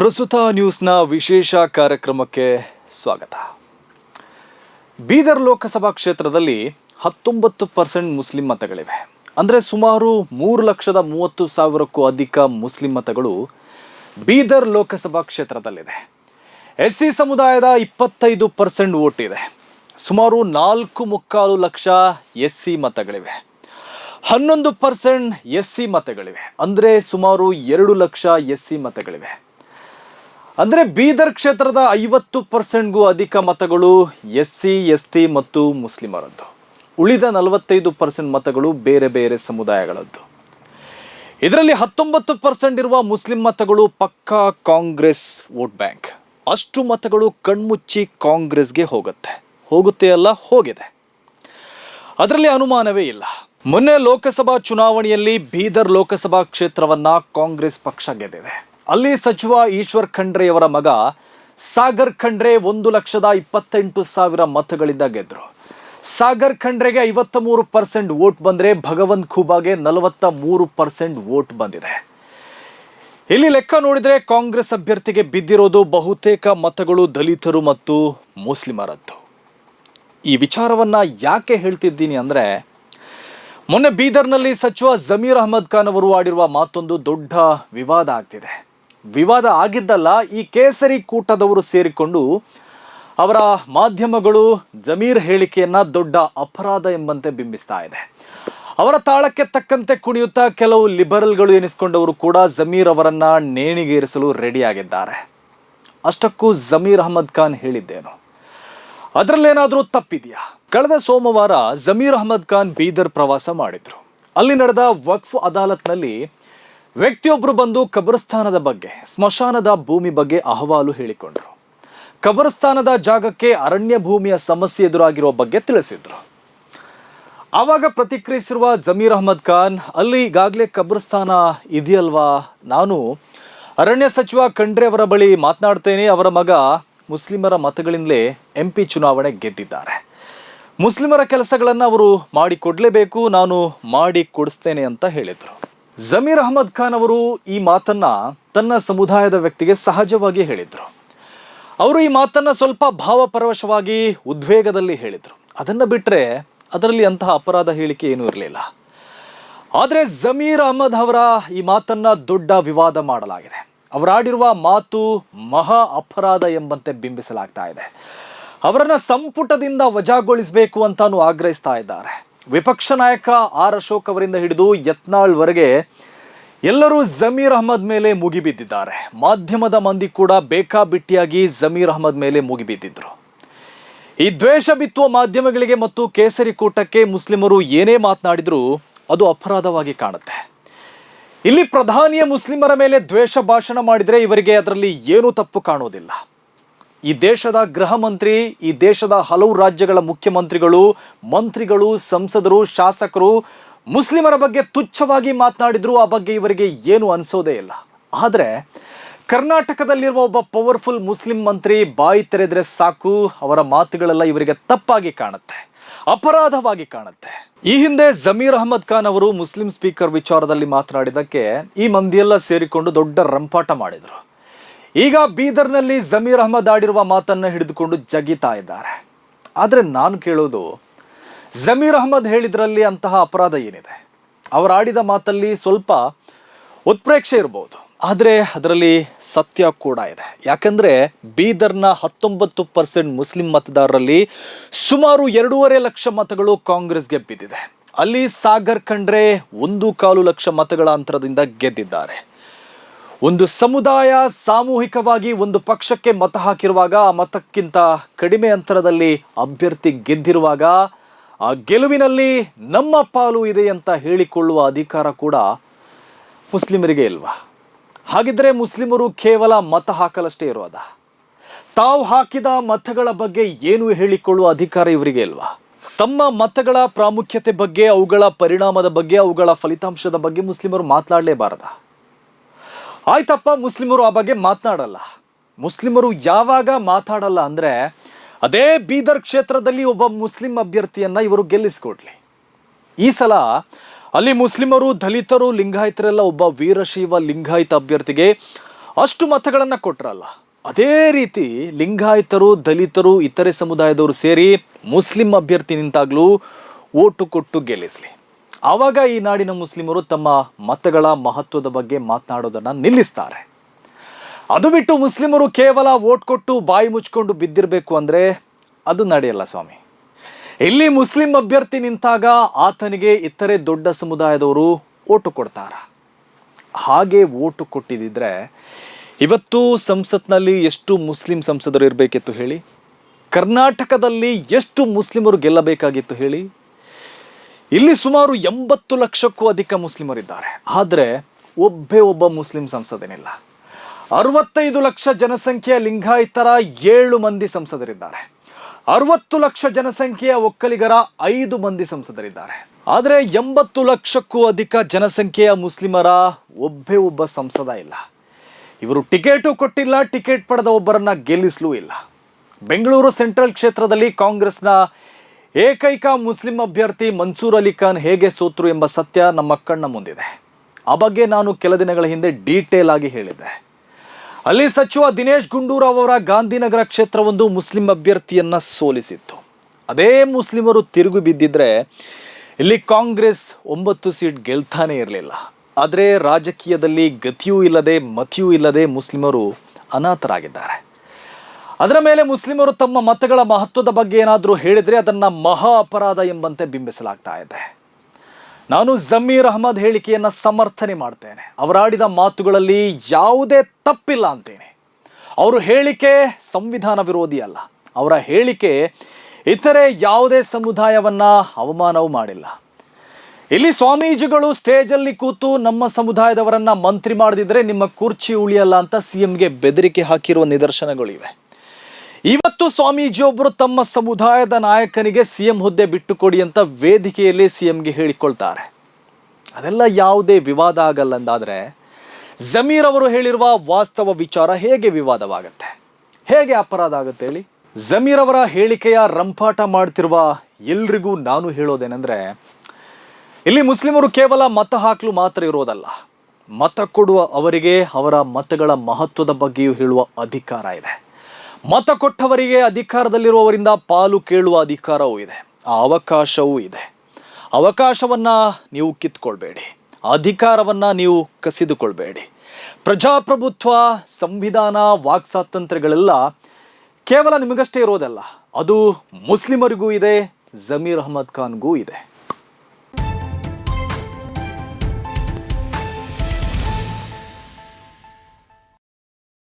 ಪ್ರಸ್ತುತ ನ್ಯೂಸ್ನ ವಿಶೇಷ ಕಾರ್ಯಕ್ರಮಕ್ಕೆ ಸ್ವಾಗತ. ಬೀದರ್ ಲೋಕಸಭಾ ಕ್ಷೇತ್ರದಲ್ಲಿ ಹತ್ತೊಂಬತ್ತು ಪರ್ಸೆಂಟ್ ಮುಸ್ಲಿಂ ಮತಗಳಿವೆ. ಅಂದರೆ ಸುಮಾರು ಮೂರು ಲಕ್ಷದ ಮೂವತ್ತು ಸಾವಿರಕ್ಕೂ ಅಧಿಕ ಮುಸ್ಲಿಂ ಮತಗಳು ಬೀದರ್ ಲೋಕಸಭಾ ಕ್ಷೇತ್ರದಲ್ಲಿದೆ. ಎಸ್ ಸಿ ಸಮುದಾಯದ ಇಪ್ಪತ್ತೈದು ಪರ್ಸೆಂಟ್ ವೋಟ್ ಇದೆ. ಸುಮಾರು ನಾಲ್ಕು ಮುಕ್ಕಾಲು ಲಕ್ಷ ಎಸ್ ಸಿ ಮತಗಳಿವೆ. ಹನ್ನೊಂದು ಪರ್ಸೆಂಟ್ ಎಸ್ ಸಿ ಮತಗಳಿವೆ. ಅಂದರೆ ಸುಮಾರು ಎರಡು ಲಕ್ಷ ಎಸ್ ಸಿ ಮತಗಳಿವೆ. ಅಂದರೆ ಬೀದರ್ ಕ್ಷೇತ್ರದ ಐವತ್ತು ಪರ್ಸೆಂಟ್ಗೂ ಅಧಿಕ ಮತಗಳು ಎಸ್ ಸಿ ಎಸ್ ಟಿ ಮತ್ತು ಮುಸ್ಲಿಮರದ್ದು. ಉಳಿದ ನಲವತ್ತೈದು ಪರ್ಸೆಂಟ್ ಮತಗಳು ಬೇರೆ ಬೇರೆ ಸಮುದಾಯಗಳದ್ದು. ಇದರಲ್ಲಿ ಹತ್ತೊಂಬತ್ತು ಪರ್ಸೆಂಟ್ ಇರುವ ಮುಸ್ಲಿಂ ಮತಗಳು ಪಕ್ಕಾ ಕಾಂಗ್ರೆಸ್ ವೋಟ್ ಬ್ಯಾಂಕ್. ಅಷ್ಟು ಮತಗಳು ಕಣ್ಮುಚ್ಚಿ ಕಾಂಗ್ರೆಸ್ಗೆ ಹೋಗುತ್ತೆ. ಹೋಗುತ್ತೆ ಅಲ್ಲ, ಹೋಗಿದೆ. ಅದರಲ್ಲಿ ಅನುಮಾನವೇ ಇಲ್ಲ. ಮೊನ್ನೆ ಲೋಕಸಭಾ ಚುನಾವಣೆಯಲ್ಲಿ ಬೀದರ್ ಲೋಕಸಭಾ ಕ್ಷೇತ್ರವನ್ನ ಕಾಂಗ್ರೆಸ್ ಪಕ್ಷ ಗೆದ್ದಿದೆ. ಅಲ್ಲಿ ಸಚಿವ ಈಶ್ವರ್ ಖಂಡ್ರೆಯವರ ಮಗ ಸಾಗರ್ ಖಂಡ್ರೆ ಒಂದು ಲಕ್ಷದ ಇಪ್ಪತ್ತೆಂಟು ಸಾವಿರ ಮತಗಳಿಂದ ಗೆದ್ರು. ಸಾಗರ್ ಖಂಡ್ರೆಗೆ ಐವತ್ತ ಮೂರು ಪರ್ಸೆಂಟ್ ವೋಟ್ ಬಂದರೆ ಭಗವಂತ್ ಖೂಬಾಗೆ ನಲವತ್ತ ಮೂರು ಪರ್ಸೆಂಟ್ ವೋಟ್ ಬಂದಿದೆ. ಇಲ್ಲಿ ಲೆಕ್ಕ ನೋಡಿದ್ರೆ ಕಾಂಗ್ರೆಸ್ ಅಭ್ಯರ್ಥಿಗೆ ಬಿದ್ದಿರೋದು ಬಹುತೇಕ ಮತಗಳು ದಲಿತರು ಮತ್ತು ಮುಸ್ಲಿಮರದ್ದು. ಈ ವಿಚಾರವನ್ನ ಯಾಕೆ ಹೇಳ್ತಿದ್ದೀನಿ ಅಂದ್ರೆ, ಮೊನ್ನೆ ಬೀದರ್ನಲ್ಲಿ ಸಚಿವ ಜಮೀರ್ ಅಹಮದ್ ಖಾನ್ ಅವರು ಆಡಿರುವ ಮಾತೊಂದು ದೊಡ್ಡ ವಿವಾದ ಆಗ್ತಿದೆ. ವಿವಾದ ಆಗಿದ್ದಲ್ಲ, ಈ ಕೇಸರಿ ಕೂಟದವರು ಸೇರಿಕೊಂಡು ಅವರ ಮಾಧ್ಯಮಗಳು ಜಮೀರ್ ಹೇಳಿಕೆಯನ್ನ ದೊಡ್ಡ ಅಪರಾಧ ಎಂಬಂತೆ ಬಿಂಬಿಸ್ತಾ ಇದೆ. ಅವರ ತಾಳಕ್ಕೆ ತಕ್ಕಂತೆ ಕುಣಿಯುತ್ತಾ ಕೆಲವು ಲಿಬರಲ್ಗಳು ಎನಿಸಿಕೊಂಡವರು ಕೂಡ ಜಮೀರ್ ಅವರನ್ನ ನೇಣಿಗೇರಿಸಲು ರೆಡಿಯಾಗಿದ್ದಾರೆ. ಅಷ್ಟಕ್ಕೂ ಜಮೀರ್ ಅಹಮದ್ ಖಾನ್ ಹೇಳಿದ್ದೇನು. ಅದರಲ್ಲೇನಾದರೂ ತಪ್ಪಿದೆಯಾ? ಕಳೆದ ಸೋಮವಾರ ಜಮೀರ್ ಅಹಮದ್ ಖಾನ್ ಬೀದರ್ ಪ್ರವಾಸ ಮಾಡಿದ್ರು. ಅಲ್ಲಿ ನಡೆದ ವಕ್ಫ್ ಅದಾಲತ್ನಲ್ಲಿ ವ್ಯಕ್ತಿಯೊಬ್ಬರು ಬಂದು ಕಬರಸ್ಥಾನದ ಬಗ್ಗೆ, ಸ್ಮಶಾನದ ಭೂಮಿ ಬಗ್ಗೆ ಅಹವಾಲು ಹೇಳಿಕೊಂಡರು. ಕಬರಸ್ಥಾನದ ಜಾಗಕ್ಕೆ ಅರಣ್ಯ ಭೂಮಿಯ ಸಮಸ್ಯೆ ಎದುರಾಗಿರುವ ಬಗ್ಗೆ ತಿಳಿಸಿದರು. ಆವಾಗ ಪ್ರತಿಕ್ರಿಯಿಸಿರುವ ಜಮೀರ್ ಅಹಮದ್ ಖಾನ್, ಅಲ್ಲಿ ಈಗಾಗಲೇ ಕಬ್ರಸ್ಥಾನ ಇದೆಯಲ್ವಾ? ನಾನು ಅರಣ್ಯ ಸಚಿವ ಖಂಡ್ರೆ ಅವರ ಬಳಿ ಮಾತನಾಡ್ತೇನೆ. ಅವರ ಮಗ ಮುಸ್ಲಿಮರ ಮತಗಳಿಂದಲೇ ಎಂ ಪಿ ಚುನಾವಣೆ ಗೆದ್ದಿದ್ದಾರೆ. ಮುಸ್ಲಿಮರ ಕೆಲಸಗಳನ್ನು ಅವರು ಮಾಡಿಕೊಡಲೇಬೇಕು. ನಾನು ಮಾಡಿ ಕೊಡಿಸ್ತೇನೆ ಅಂತ ಹೇಳಿದರು. ಜಮೀರ್ ಅಹಮದ್ ಖಾನ್ ಅವರು ಈ ಮಾತನ್ನ ತನ್ನ ಸಮುದಾಯದ ವ್ಯಕ್ತಿಗೆ ಸಹಜವಾಗಿ ಹೇಳಿದ್ರು. ಅವರು ಈ ಮಾತನ್ನ ಸ್ವಲ್ಪ ಭಾವಪರವಶವಾಗಿ ಉದ್ವೇಗದಲ್ಲಿ ಹೇಳಿದರು. ಅದನ್ನು ಬಿಟ್ಟರೆ ಅದರಲ್ಲಿ ಅಂತಹ ಅಪರಾಧ ಹೇಳಿಕೆ ಏನೂ ಇರಲಿಲ್ಲ. ಆದರೆ ಜಮೀರ್ ಅಹಮದ್ ಅವರ ಈ ಮಾತನ್ನ ದೊಡ್ಡ ವಿವಾದ ಮಾಡಲಾಗಿದೆ. ಅವರಾಡಿರುವ ಮಾತು ಮಹಾ ಅಪರಾಧ ಎಂಬಂತೆ ಬಿಂಬಿಸಲಾಗ್ತಾ ಇದೆ. ಅವರನ್ನು ಸಂಪುಟದಿಂದ ವಜಾಗೊಳಿಸಬೇಕು ಅಂತಾನು ಆಗ್ರಹಿಸ್ತಾ ಇದ್ದಾರೆ. ವಿಪಕ್ಷ ನಾಯಕ ಆರ್ ಅಶೋಕ್ ಅವರಿಂದ ಹಿಡಿದು ಯತ್ನಾಳ್ವರೆಗೆ ಎಲ್ಲರೂ ಜಮೀರ್ ಅಹಮದ್ ಮೇಲೆ ಮುಗಿಬಿದ್ದಿದ್ದಾರೆ ಮಾಧ್ಯಮದ ಮಂದಿ ಕೂಡ ಬೇಕಾಬಿಟ್ಟಿಯಾಗಿ ಜಮೀರ್ ಅಹಮದ್ ಮೇಲೆ ಮುಗಿಬಿದ್ದಿದ್ರು ಈ ದ್ವೇಷ ಬಿತ್ತುವ ಮಾಧ್ಯಮಗಳಿಗೆ ಮತ್ತು ಕೇಸರಿ ಕೂಟಕ್ಕೆ ಮುಸ್ಲಿಮರು ಏನೇ ಮಾತನಾಡಿದರೂ ಅದು ಅಪರಾಧವಾಗಿ ಕಾಣುತ್ತೆ. ಇಲ್ಲಿ ಪ್ರಧಾನಿಯ ಮುಸ್ಲಿಮರ ಮೇಲೆ ದ್ವೇಷ ಭಾಷಣ ಮಾಡಿದರೆ ಇವರಿಗೆ ಅದರಲ್ಲಿ ಏನೂ ತಪ್ಪು ಕಾಣುವುದಿಲ್ಲ ಈ ದೇಶದ ಗೃಹ ಮಂತ್ರಿ, ಈ ದೇಶದ ಹಲವು ರಾಜ್ಯಗಳ ಮುಖ್ಯಮಂತ್ರಿಗಳು, ಮಂತ್ರಿಗಳು, ಸಂಸದರು, ಶಾಸಕರು ಮುಸ್ಲಿಮರ ಬಗ್ಗೆ ತುಚ್ಛವಾಗಿ ಮಾತನಾಡಿದ್ರು. ಆ ಬಗ್ಗೆ ಇವರಿಗೆ ಏನು ಅನಿಸೋದೇ ಇಲ್ಲ. ಆದರೆ ಕರ್ನಾಟಕದಲ್ಲಿರುವ ಒಬ್ಬ ಪವರ್ಫುಲ್ ಮುಸ್ಲಿಂ ಮಂತ್ರಿ ಬಾಯಿ ತೆರೆದ್ರೆ ಸಾಕು, ಅವರ ಮಾತುಗಳೆಲ್ಲ ಇವರಿಗೆ ತಪ್ಪಾಗಿ ಕಾಣುತ್ತೆ, ಅಪರಾಧವಾಗಿ ಕಾಣುತ್ತೆ. ಈ ಹಿಂದೆ ಜಮೀರ್ ಅಹಮದ್ ಖಾನ್ ಅವರು ಮುಸ್ಲಿಂ ಸ್ಪೀಕರ್ ವಿಚಾರದಲ್ಲಿ ಮಾತನಾಡಿದ್ದಕ್ಕೆ ಈ ಮಂದಿಯೆಲ್ಲ ಸೇರಿಕೊಂಡು ದೊಡ್ಡ ರಂಪಾಟ ಮಾಡಿದರು. ಈಗ ಬೀದರ್ನಲ್ಲಿ ಜಮೀರ್ ಅಹಮದ್ ಆಡಿರುವ ಮಾತನ್ನ ಹಿಡಿದುಕೊಂಡು ಜಗಿತಾ ಇದ್ದಾರೆ. ಆದರೆ ನಾನು ಕೇಳೋದು, ಜಮೀರ್ ಅಹಮದ್ ಹೇಳಿದ್ರಲ್ಲಿ ಅಂತಹ ಅಪರಾಧ ಏನಿದೆ? ಅವರು ಆಡಿದ ಮಾತಲ್ಲಿ ಸ್ವಲ್ಪ ಉತ್ಪ್ರೇಕ್ಷೆ ಇರ್ಬೋದು. ಆದರೆ ಅದರಲ್ಲಿ ಸತ್ಯ ಕೂಡ ಇದೆ. ಯಾಕಂದರೆ ಬೀದರ್ನ ಹತ್ತೊಂಬತ್ತು ಪರ್ಸೆಂಟ್ ಮುಸ್ಲಿಂ ಮತದಾರರಲ್ಲಿ ಸುಮಾರು ಎರಡೂವರೆ ಲಕ್ಷ ಮತಗಳು ಕಾಂಗ್ರೆಸ್ಗೆ ಬಿದ್ದಿದೆ. ಅಲ್ಲಿ ಸಾಗರ್ ಖಂಡ್ರೆ ಒಂದು ಕಾಲು ಲಕ್ಷ ಮತಗಳ ಅಂತರದಿಂದ ಗೆದ್ದಿದ್ದಾರೆ. ಒಂದು ಸಮುದಾಯ ಸಾಮೂಹಿಕವಾಗಿ ಒಂದು ಪಕ್ಷಕ್ಕೆ ಮತ ಹಾಕಿರುವಾಗ ಆ ಮತಕ್ಕಿಂತ ಕಡಿಮೆ ಅಂತರದಲ್ಲಿ ಅಭ್ಯರ್ಥಿ ಗೆದ್ದಿರುವಾಗ ಆ ಗೆಲುವಿನಲ್ಲಿ ನಮ್ಮ ಪಾಲು ಇದೆ ಅಂತ ಹೇಳಿಕೊಳ್ಳುವ ಅಧಿಕಾರ ಕೂಡ ಮುಸ್ಲಿಮರಿಗೆ ಇಲ್ವಾ? ಹಾಗಿದ್ರೆ ಮುಸ್ಲಿಮರು ಕೇವಲ ಮತ ಹಾಕಲಷ್ಟೇ ಇರೋದ? ತಾವು ಹಾಕಿದ ಮತಗಳ ಬಗ್ಗೆ ಏನು ಹೇಳಿಕೊಳ್ಳುವ ಅಧಿಕಾರ ಇವರಿಗೆ ಇಲ್ವಾ? ತಮ್ಮ ಮತಗಳ ಪ್ರಾಮುಖ್ಯತೆ ಬಗ್ಗೆ, ಅವುಗಳ ಪರಿಣಾಮದ ಬಗ್ಗೆ, ಅವುಗಳ ಫಲಿತಾಂಶದ ಬಗ್ಗೆ ಮುಸ್ಲಿಮರು ಮಾತನಾಡಲೇಬಾರದ? ಆಯ್ತಪ್ಪ, ಮುಸ್ಲಿಮರು ಆ ಬಗ್ಗೆ ಮಾತನಾಡಲ್ಲ. ಮುಸ್ಲಿಮರು ಯಾವಾಗ ಮಾತಾಡಲ್ಲ ಅಂದ್ರೆ ಅದೇ ಬೀದರ್ ಕ್ಷೇತ್ರದಲ್ಲಿ ಒಬ್ಬ ಮುಸ್ಲಿಂ ಅಭ್ಯರ್ಥಿಯನ್ನ ಇವರು ಗೆಲ್ಲಿಸ್ಕೊಡ್ಲಿ. ಈ ಸಲ ಅಲ್ಲಿ ಮುಸ್ಲಿಮರು, ದಲಿತರು, ಲಿಂಗಾಯತರೆಲ್ಲ ಒಬ್ಬ ವೀರಶೈವ ಲಿಂಗಾಯತ ಅಭ್ಯರ್ಥಿಗೆ ಅಷ್ಟು ಮತಗಳನ್ನು ಕೊಟ್ಟರಲ್ಲ ಅದೇ ರೀತಿ ಲಿಂಗಾಯತರು, ದಲಿತರು, ಇತರೆ ಸಮುದಾಯದವರು ಸೇರಿ ಮುಸ್ಲಿಂ ಅಭ್ಯರ್ಥಿ ನಿಂತಾಗಲೂ ಓಟು ಕೊಟ್ಟು ಗೆಲ್ಲಿಸಲಿ. ಆವಾಗ ಈ ನಾಡಿನ ಮುಸ್ಲಿಮರು ತಮ್ಮ ಮತಗಳ ಮಹತ್ವದ ಬಗ್ಗೆ ಮಾತನಾಡೋದನ್ನು ನಿಲ್ಲಿಸ್ತಾರೆ. ಅದು ಬಿಟ್ಟು ಮುಸ್ಲಿಮರು ಕೇವಲ ಓಟ್ ಕೊಟ್ಟು ಬಾಯಿ ಮುಚ್ಕೊಂಡು ಬಿದ್ದಿರಬೇಕು ಅಂದರೆ ಅದು ನಡೆಯಲ್ಲ ಸ್ವಾಮಿ. ಇಲ್ಲಿ ಮುಸ್ಲಿಂ ಅಭ್ಯರ್ಥಿ ನಿಂತಾಗ ಆತನಿಗೆ ಇತರೆ ದೊಡ್ಡ ಸಮುದಾಯದವರು ಓಟು ಕೊಡ್ತಾರ. ಹಾಗೆ ಓಟು ಕೊಟ್ಟಿದ್ದಿದ್ರೆ ಇವತ್ತು ಸಂಸತ್ನಲ್ಲಿ ಎಷ್ಟು ಮುಸ್ಲಿಂ ಸಂಸದರು ಇರಬೇಕಿತ್ತು ಹೇಳಿ? ಕರ್ನಾಟಕದಲ್ಲಿ ಎಷ್ಟು ಮುಸ್ಲಿಮರು ಗೆಲ್ಲಬೇಕಾಗಿತ್ತು ಹೇಳಿ? ಇಲ್ಲಿ ಸುಮಾರು ಎಂಬತ್ತು ಲಕ್ಷಕ್ಕೂ ಅಧಿಕ ಮುಸ್ಲಿಮರಿದ್ದಾರೆ. ಆದರೆ ಒಬ್ಬೇ ಒಬ್ಬ ಮುಸ್ಲಿಂ ಸಂಸದನಿಲ್ಲ. ಅರವತ್ತೈದು ಲಕ್ಷ ಜನಸಂಖ್ಯೆಯ ಲಿಂಗಾಯತರ ಏಳು ಮಂದಿ ಸಂಸದರಿದ್ದಾರೆ. ಅರವತ್ತು ಲಕ್ಷ ಜನಸಂಖ್ಯೆಯ ಒಕ್ಕಲಿಗರ ಐದು ಮಂದಿ ಸಂಸದರಿದ್ದಾರೆ. ಆದರೆ ಎಂಬತ್ತು ಲಕ್ಷಕ್ಕೂ ಅಧಿಕ ಜನಸಂಖ್ಯೆಯ ಮುಸ್ಲಿಮರ ಒಬ್ಬೇ ಒಬ್ಬ ಸಂಸದ ಇಲ್ಲ. ಇವರು ಟಿಕೆಟು ಕೊಟ್ಟಿಲ್ಲ, ಟಿಕೆಟ್ ಪಡೆದ ಒಬ್ಬರನ್ನ ಗೆಲ್ಲಿಸಲೂ ಇಲ್ಲ. ಬೆಂಗಳೂರು ಸೆಂಟ್ರಲ್ ಕ್ಷೇತ್ರದಲ್ಲಿ ಕಾಂಗ್ರೆಸ್ನ ಏಕೈಕ ಮುಸ್ಲಿಂ ಅಭ್ಯರ್ಥಿ ಮನ್ಸೂರ್ ಅಲಿ ಖಾನ್ ಹೇಗೆ ಸೋತರು ಎಂಬ ಸತ್ಯ ನಮ್ಮ ಕಣ್ಣ ಮುಂದಿದೆ. ಆ ಬಗ್ಗೆ ನಾನು ಕೆಲ ದಿನಗಳ ಹಿಂದೆ ಡೀಟೇಲ್ ಆಗಿ ಹೇಳಿದ್ದೆ. ಅಲ್ಲಿ ಸಚಿವ ದಿನೇಶ್ ಗುಂಡೂರಾವ್ ಅವರ ಗಾಂಧಿನಗರ ಕ್ಷೇತ್ರವೊಂದು ಮುಸ್ಲಿಂ ಅಭ್ಯರ್ಥಿಯನ್ನ ಸೋಲಿಸಿತ್ತು. ಅದೇ ಮುಸ್ಲಿಮರು ತಿರುಗು ಬಿದ್ದಿದ್ರೆ ಇಲ್ಲಿ ಕಾಂಗ್ರೆಸ್ ಒಂಬತ್ತು ಸೀಟ್ ಗೆಲ್ತಾನೆ ಇರಲಿಲ್ಲ. ಆದರೆ ರಾಜಕೀಯದಲ್ಲಿ ಗತಿಯೂ ಇಲ್ಲದೆ ಮತಿಯೂ ಇಲ್ಲದೆ ಮುಸ್ಲಿಮರು ಅನಾಥರಾಗಿದ್ದಾರೆ. ಅದರ ಮೇಲೆ ಮುಸ್ಲಿಮರು ತಮ್ಮ ಮತಗಳ ಮಹತ್ವದ ಬಗ್ಗೆ ಏನಾದರೂ ಹೇಳಿದರೆ ಅದನ್ನು ಮಹಾ ಅಪರಾಧ ಎಂಬಂತೆ ಬಿಂಬಿಸಲಾಗ್ತಾ ಇದೆ. ನಾನು ಜಮೀರ್ ಅಹಮದ್ ಹೇಳಿಕೆಯನ್ನು ಸಮರ್ಥನೆ ಮಾಡ್ತೇನೆ. ಅವರಾಡಿದ ಮಾತುಗಳಲ್ಲಿ ಯಾವುದೇ ತಪ್ಪಿಲ್ಲ ಅಂತೇನೆ. ಅವರು ಹೇಳಿಕೆ ಸಂವಿಧಾನ ವಿರೋಧಿ ಅಲ್ಲ. ಅವರ ಹೇಳಿಕೆ ಇತರೆ ಯಾವುದೇ ಸಮುದಾಯವನ್ನು ಅವಮಾನವೂ ಮಾಡಿಲ್ಲ. ಇಲ್ಲಿ ಸ್ವಾಮೀಜಿಗಳು ಸ್ಟೇಜಲ್ಲಿ ಕೂತು ನಮ್ಮ ಸಮುದಾಯದವರನ್ನ ಮಂತ್ರಿ ಮಾಡದಿದ್ರೆ ನಿಮ್ಮ ಕುರ್ಚಿ ಉಳಿಯಲ್ಲ ಅಂತ ಸಿ ಎಂಗೆ ಬೆದರಿಕೆ ಹಾಕಿರುವ ನಿದರ್ಶನಗಳಿವೆ. ಇವತ್ತು ಸ್ವಾಮೀಜಿಯೊಬ್ಬರು ತಮ್ಮ ಸಮುದಾಯದ ನಾಯಕನಿಗೆ ಸಿಎಂ ಹುದ್ದೆ ಬಿಟ್ಟುಕೊಡಿ ಅಂತ ವೇದಿಕೆಯಲ್ಲಿ ಸಿಎಂಗೆ ಹೇಳಿಕೊಳ್ತಾರೆ. ಅದೆಲ್ಲ ಯಾವುದೇ ವಿವಾದ ಆಗಲ್ಲ ಅಂದಾದರೆ ಜಮೀರ್ ಅವರು ಹೇಳಿರುವ ವಾಸ್ತವ ವಿಚಾರ ಹೇಗೆ ವಿವಾದವಾಗತ್ತೆ? ಹೇಗೆ ಅಪರಾಧ ಆಗುತ್ತೆ ಹೇಳಿ? ಜಮೀರ್ ಅವರ ಹೇಳಿಕೆಯ ರಂಪಾಟ ಮಾಡ್ತಿರುವ ಎಲ್ರಿಗೂ ನಾನು ಹೇಳೋದೇನೆಂದ್ರೆ, ಇಲ್ಲಿ ಮುಸ್ಲಿಮರು ಕೇವಲ ಮತ ಹಾಕಲು ಮಾತ್ರ ಇರೋದಲ್ಲ, ಮತ ಕೊಡುವ ಅವರಿಗೆ ಅವರ ಮತಗಳ ಮಹತ್ವದ ಬಗ್ಗೆಯೂ ಹೇಳುವ ಅಧಿಕಾರ ಇದೆ. ಮತ ಕೊಟ್ಟವರಿಗೆ ಅಧಿಕಾರದಲ್ಲಿರುವವರಿಂದ ಪಾಲು ಕೇಳುವ ಅಧಿಕಾರವೂ ಇದೆ. ಅವಕಾಶವೂ ಇದೆ. ಅವಕಾಶವನ್ನ ನೀವು ಕಿತ್ಕೊಳ್ಬೇಡಿ. ಅಧಿಕಾರವನ್ನ ನೀವು ಕಸಿದುಕೊಳ್ಬೇಡಿ. ಪ್ರಜಾಪ್ರಭುತ್ವ, ಸಂವಿಧಾನ ವಾಕ್ ಸ್ವಾತಂತ್ರ್ಯಗಳೆಲ್ಲ ಕೇವಲ ನಿಮಗಷ್ಟೇ ಇರೋದಲ್ಲ. ಅದು ಮುಸ್ಲಿಮರಿಗೂ ಇದೆ, ಜಮೀರ್ ಅಹಮದ್ ಖಾನ್ಗೂ ಇದೆ.